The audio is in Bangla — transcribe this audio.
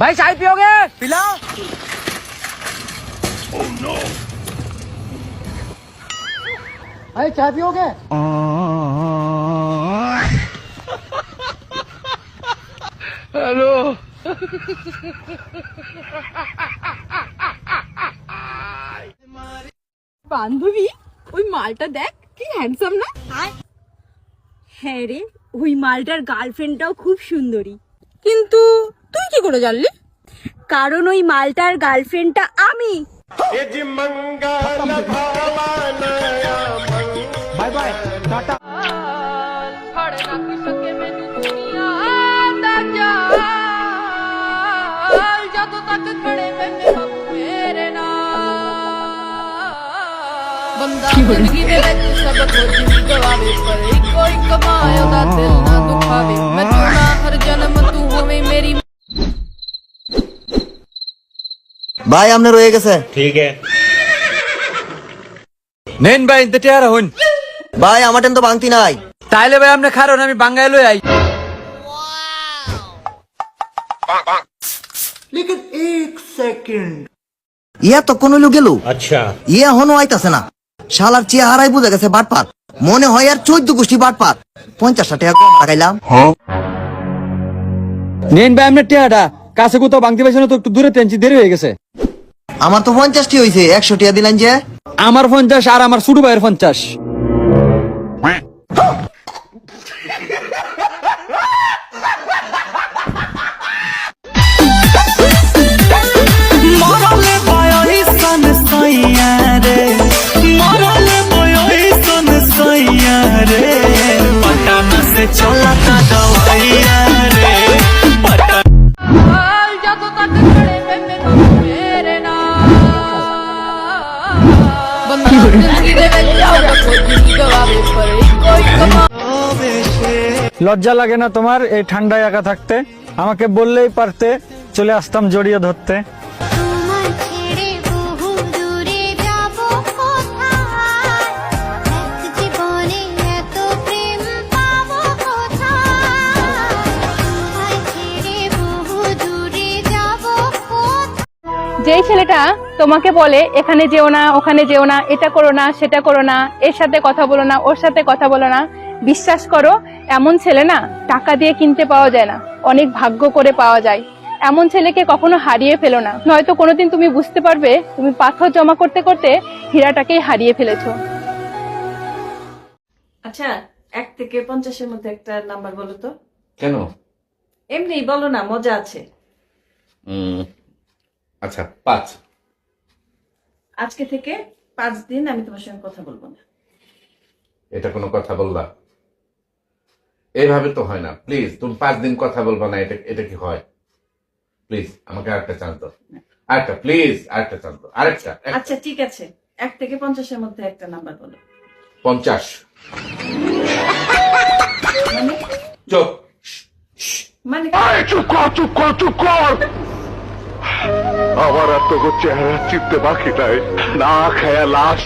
भाई चाय पियोगे पिला भाई चाय पियोगे বান্ধবী ওই মালটা দেখ কি হ্যান্ডসাম না হ্যাঁ রে ওই মালটার গার্লফ্রেন্ডটাও খুব সুন্দরী কিন্তু তুই কি করে জানলি? কারণ ওই মালটার গার্লফ্রেন্ডটা আমি। বাই বাই টাটা ਬੰਦਾ ਜ਼ਿੰਦਗੀ ਦੇ ਵਿੱਚ ਸਭ ਕੁਝ ভাই আপনি রয়ে গেছে। ঠিক নেন ভাই ইনতে টেয়ারা হন ভাই আমার টেন তো বাংতি নাই। তাইলে ভাই আপনি খারণ আমি বাঙ্গায় লই আই। লেকিন সেকেন্ড। ইয়া তো কোন লোক গেল। আচ্ছা। ইয়া হনো আইতাছে না। শালার চেহারাই বুঝে গেছে বাটপাত মনে হয় আর চোদ্দ গোষ্ঠী বাটপাত পঞ্চাশটা টাকা টাকাইলাম নেন ভাই আপনার টেয়াটা কাছে কোথাও বাংতি পাইছে না তো একটু দূরে টেনছি দেরি হয়ে গেছে। আমার তো পঞ্চাশটি হয়েছে একশো টিয়া দিলেন যে। আমার পঞ্চাশ আর আমার ছোট ভাইয়ের পঞ্চাশ। লজ্জা লাগে না তোমার এই ঠান্ডায় একা থাকতে? আমাকে বললেই পারতে, চলে আসতাম জড়িয়ে ধরতে। যেই ছেলেটা তোমাকে বলে এখানে যেও না ওখানে যেও না এটা করো না সেটা করো না এর সাথে কথা বলো না ওর সাথে কথা বলো না। বিশ্বাস করো এমন ছেলে না টাকা দিয়ে কিনতে পাওয়া যায় না অনেক ভাগ্য করে পাওয়া যায়। এমন ছেলেকে কখনো হারিয়ে ফেলো না। নয়তো কোনোদিন তুমি বুঝতে পারবে তুমি পাথর জমা করতে করতে হীরাটাকেই হারিয়ে ফেলেছো। আচ্ছা এক থেকে পঞ্চাশের মধ্যে একটা নাম্বার বলো তো। কেন? এমনি বলো না মজা আছে। আচ্ছা পাঁচ। আজকে থেকে পাঁচ দিন আমি তোমার সঙ্গে কথা বলব না। এটা কোনো কথা বললা এইভাবে তো হয় না। প্লিজ তুমি পাঁচ দিন কথা বলবা না এটা এটা কি হয়? প্লিজ আমাকে আরেকটা চান্স দাও। আরেকটা প্লিজ আরেকটা চান্স দাও। আরেকটা আচ্ছা ঠিক আছে। এক থেকে পঞ্চাশের মধ্যে একটা নাম্বার বলো। পঞ্চাশ। চোখ মানে আমার আর চেহারা চিনতে বাকি নাই। না খেয়া লাশ